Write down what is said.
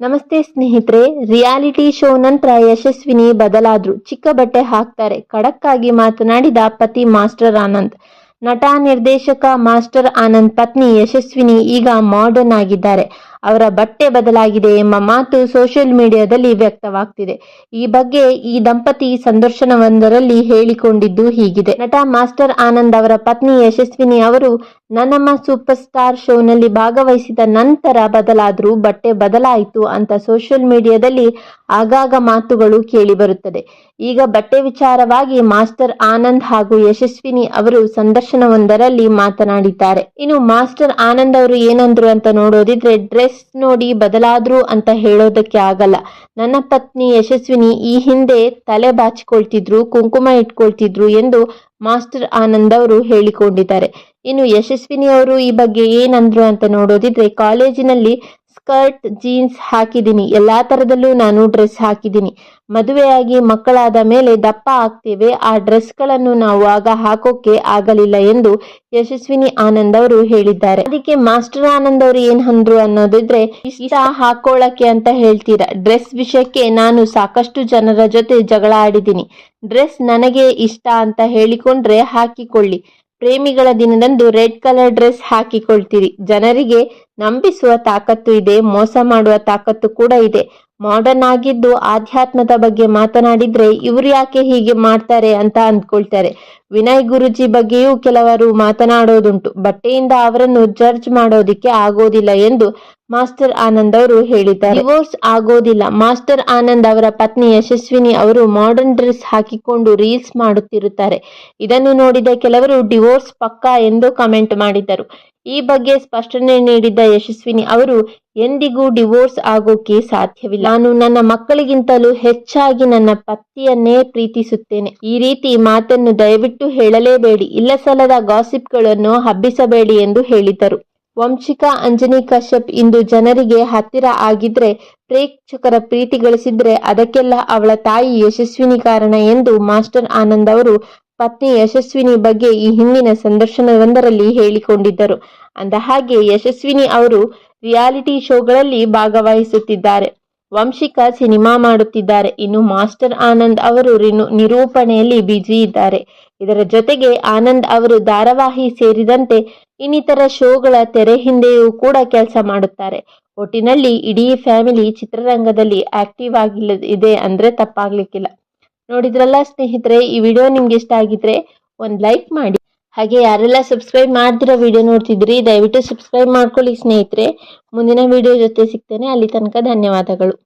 ನಮಸ್ತೆ ಸ್ನೇಹಿತರೆ, reality show ನಂತರ ಯಶಸ್ವಿನಿ ಬದಲಾದ್ರು ಚಿಕ್ಕ ಬಟ್ಟೆ ಹಾಕ್ತಾರೆ. ಖಡಕ್ ಆಗಿ ಮಾತನಾಡಿದ ಪತಿ ಮಾಸ್ಟರ್ ಆನಂದ್. ನಟ ನಿರ್ದೇಶಕ ಮಾಸ್ಟರ್ ಆನಂದ್ ಪತ್ನಿ ಯಶಸ್ವಿನಿ ಈಗ ಮಾಡರ್ನ್ ಆಗಿದ್ದಾರೆ. ಅವರ ಬಟ್ಟೆ ಬದಲಾಗಿದೆ ಎಂಬ ಮಾತು ಸೋಷಿಯಲ್ ಮೀಡಿಯಾದಲ್ಲಿ ವ್ಯಕ್ತವಾಗ್ತಿದೆ. ಈ ಬಗ್ಗೆ ಈ ದಂಪತಿ ಸಂದರ್ಶನವೊಂದರಲ್ಲಿ ಹೇಳಿಕೊಂಡಿದ್ದು ಹೀಗಿದೆ. ನಟ ಮಾಸ್ಟರ್ ಆನಂದ್ ಅವರ ಪತ್ನಿ ಯಶಸ್ವಿನಿ ಅವರು, ನನ್ನಮ್ಮ ಸೂಪರ್ ಸ್ಟಾರ್ ಶೋನಲ್ಲಿ ಭಾಗವಹಿಸಿದ ನಂತರ ಬದಲಾದರೂ ಬಟ್ಟೆ ಬದಲಾಯಿತು ಅಂತ ಸೋಷಿಯಲ್ ಮೀಡಿಯಾದಲ್ಲಿ ಆಗಾಗ ಮಾತುಗಳು ಕೇಳಿಬರುತ್ತದೆ. ಈಗ ಬಟ್ಟೆ ವಿಚಾರವಾಗಿ ಮಾಸ್ಟರ್ ಆನಂದ್ ಹಾಗೂ ಯಶಸ್ವಿನಿ ಅವರು ಸಂದರ್ಶನವೊಂದರಲ್ಲಿ ಮಾತನಾಡಿದ್ದಾರೆ. ಇನ್ನು ಮಾಸ್ಟರ್ ಆನಂದ್ ಅವರು ಏನಂದ್ರು ಅಂತ ನೋಡೋದಿದ್ರೆ ಡ್ರೆಸ್ ನೋಡಿ ಬದಲಾದ್ರು ಅಂತ ಹೇಳೋದಕ್ಕೆ ಆಗಲ್ಲ. ನನ್ನ ಪತ್ನಿ ಯಶಸ್ವಿನಿ ಈ ಹಿಂದೆ ತಲೆ ಬಾಚಿಕೊಳ್ತಿದ್ರು, ಕುಂಕುಮ ಇಟ್ಕೊಳ್ತಿದ್ರು ಎಂದು ಮಾಸ್ಟರ್ ಆನಂದ್ ಅವರು ಹೇಳಿಕೊಂಡಿದ್ದಾರೆ. ಇನ್ನು ಯಶಸ್ವಿನಿ ಅವರು ಈ ಬಗ್ಗೆ ಏನಂದ್ರು ಅಂತ ನೋಡೋದಿದ್ರೆ, ಕಾಲೇಜಿನಲ್ಲಿ ಸ್ಕರ್ಟ್, ಜೀನ್ಸ್ ಹಾಕಿದ್ದೀನಿ. ಎಲ್ಲಾ ತರದಲ್ಲೂ ನಾನು ಡ್ರೆಸ್ ಹಾಕಿದ್ದೀನಿ. ಮದುವೆಯಾಗಿ ಮಕ್ಕಳಾದ ಮೇಲೆ ದಪ್ಪ ಆಗ್ತೇವೆ. ಆ ಡ್ರೆಸ್ಗಳನ್ನು ನಾವು ಆಗ ಹಾಕೋಕೆ ಆಗಲಿಲ್ಲ ಎಂದು ಯಶಸ್ವಿನಿ ಆನಂದ್ ಅವರು ಹೇಳಿದ್ದಾರೆ. ಅದಕ್ಕೆ ಮಾಸ್ಟರ್ ಆನಂದ್ ಅವರು ಏನ್ ಅಂದ್ರು ಅನ್ನೋದಿದ್ರೆ, ಇಷ್ಟ ಹಾಕೊಳ್ಳಕ್ಕೆ ಅಂತ ಹೇಳ್ತೀರಾ? ಡ್ರೆಸ್ ವಿಷಯಕ್ಕೆ ನಾನು ಸಾಕಷ್ಟು ಜನರ ಜೊತೆ ಜಗಳ ಆಡಿದ್ದೀನಿ. ಡ್ರೆಸ್ ನನಗೆ ಇಷ್ಟ ಅಂತ ಹೇಳಿಕೊಂಡ್ರೆ ಹಾಕಿಕೊಳ್ಳಿ. ಪ್ರೇಮಿಗಳ ದಿನದಂದು ರೆಡ್ ಕಲರ್ ಡ್ರೆಸ್ ಹಾಕಿಕೊಳ್ತೀರಿ. ಜನರಿಗೆ ನಂಬಿಸುವ ತಾಕತ್ತು ಇದೆ, ಮೋಸ ಮಾಡುವ ತಾಕತ್ತು ಕೂಡ ಇದೆ. ಮಾಡರ್ನ್ ಆಗಿದ್ದು ಆಧ್ಯಾತ್ಮದ ಬಗ್ಗೆ ಮಾತನಾಡಿದ್ರೆ ಇವ್ರು ಯಾಕೆ ಹೀಗೆ ಮಾಡ್ತಾರೆ ಅಂತ ಅಂದ್ಕೊಳ್ತಾರೆ. ವಿನಯ್ ಗುರುಜಿ ಬಗ್ಗೆಯೂ ಕೆಲವರು ಮಾತನಾಡೋದುಂಟು. ಬಟ್ಟೆಯಿಂದ ಅವರನ್ನು ಜಡ್ಜ್ ಮಾಡೋದಿಕ್ಕೆ ಆಗೋದಿಲ್ಲ ಎಂದು ಮಾಸ್ಟರ್ ಆನಂದ್ ಅವರು ಹೇಳಿದ್ದಾರೆ. ಡಿವೋರ್ಸ್ ಆಗೋದಿಲ್ಲ. ಮಾಸ್ಟರ್ ಆನಂದ್ ಅವರ ಪತ್ನಿ ಯಶಸ್ವಿನಿ ಅವರು ಮಾಡರ್ನ್ ಡ್ರೆಸ್ ಹಾಕಿಕೊಂಡು ರೀಲ್ಸ್ ಮಾಡುತ್ತಿರುತ್ತಾರೆ. ಇದನ್ನು ನೋಡಿದ ಕೆಲವರು ಡಿವೋರ್ಸ್ ಪಕ್ಕಾ ಎಂದು ಕಮೆಂಟ್ ಮಾಡಿದ್ದರು ಈ ಬಗ್ಗೆ ಸ್ಪಷ್ಟನೆ ನೀಡಿದ್ದ ಯಶಸ್ವಿನಿ ಅವರು, ಎಂದಿಗೂ ಡಿವೋರ್ಸ್ ಆಗೋಕೆ ಸಾಧ್ಯವಿಲ್ಲ. ನಾನು ನನ್ನ ಮಕ್ಕಳಿಗಿಂತಲೂ ಹೆಚ್ಚಾಗಿ ನನ್ನ ಪತಿಯನ್ನೇ ಪ್ರೀತಿಸುತ್ತೇನೆ. ಈ ರೀತಿ ಮಾತನ್ನು ದಯವಿಟ್ಟು ಹೇಳಲೇಬೇಡಿ. ಇಲ್ಲಸಲ್ಲದ ಗಾಸಿಪ್ಗಳನ್ನು ಹಬ್ಬಿಸಬೇಡಿ ಎಂದು ಹೇಳಿದರು. ವಂಶಿಕಾ ಅಂಜನಿ ಕಶ್ಯಪ್ ಇಂದು ಜನರಿಗೆ ಹತ್ತಿರ ಆಗಿದ್ರೆ ಪ್ರೇಕ್ಷಕರ ಪ್ರೀತಿ ಗಳಿಸಿದ್ರೆ ಅದಕ್ಕೆಲ್ಲ ಅವಳ ತಾಯಿ ಯಶಸ್ವಿನಿ ಕಾರಣ ಎಂದು ಮಾಸ್ಟರ್ ಆನಂದ್ ಅವರು ಪತ್ನಿ ಯಶಸ್ವಿನಿ ಬಗ್ಗೆ ಈ ಹಿಂದಿನ ಸಂದರ್ಶನವೊಂದರಲ್ಲಿ ಹೇಳಿಕೊಂಡಿದ್ದರು. ಅಂದ ಹಾಗೆ ಯಶಸ್ವಿನಿ ಅವರು ರಿಯಾಲಿಟಿ ಶೋಗಳಲ್ಲಿ ಭಾಗವಹಿಸುತ್ತಿದ್ದಾರೆ. ವಂಶಿಕಾ ಸಿನಿಮಾ ಮಾಡುತ್ತಿದ್ದಾರೆ. ಇನ್ನು ಮಾಸ್ಟರ್ ಆನಂದ್ ಅವರು ನಿರೂಪಣೆಯಲ್ಲಿ ಬ್ಯುಸಿ ಇದ್ದಾರೆ. ಇದರ ಜೊತೆಗೆ ಆನಂದ್ ಅವರು ಧಾರಾವಾಹಿ ಸೇರಿದಂತೆ ಇನ್ನಿತರ ಶೋಗಳ ತೆರೆ ಹಿಂದೆಯೂ ಕೂಡ ಕೆಲಸ ಮಾಡುತ್ತಾರೆ. ಒಟ್ಟಿನಲ್ಲಿ ಇಡೀ ಫ್ಯಾಮಿಲಿ ಚಿತ್ರರಂಗದಲ್ಲಿ ಆಕ್ಟಿವ್ ಆಗಿಲ್ಲ ಇದೆ ಅಂದ್ರೆ ತಪ್ಪಾಗ್ಲಿಕ್ಕಿಲ್ಲ. ನೋಡಿದ್ರಲ್ಲ ಸ್ನೇಹಿತರೆ, ಈ ವಿಡಿಯೋ ನಿಮ್ಗೆ ಇಷ್ಟ ಆಗಿದ್ರೆ ಒಂದು ಲೈಕ್ ಮಾಡಿ. ಹಾಗೆ ಯಾರೆಲ್ಲ ಸಬ್ಸ್ಕ್ರೈಬ್ ಮಾಡ್ತಿರೋ ವಿಡಿಯೋ ನೋಡ್ತಿದ್ರಿ, ದಯವಿಟ್ಟು ಸಬ್ಸ್ಕ್ರೈಬ್ ಮಾಡ್ಕೊಳ್ಳಿ ಸ್ನೇಹಿತರೆ. ಮುಂದಿನ ವಿಡಿಯೋ ಜೊತೆ ಸಿಗ್ತೇನೆ. ಅಲ್ಲಿ ತನಕ ಧನ್ಯವಾದಗಳು.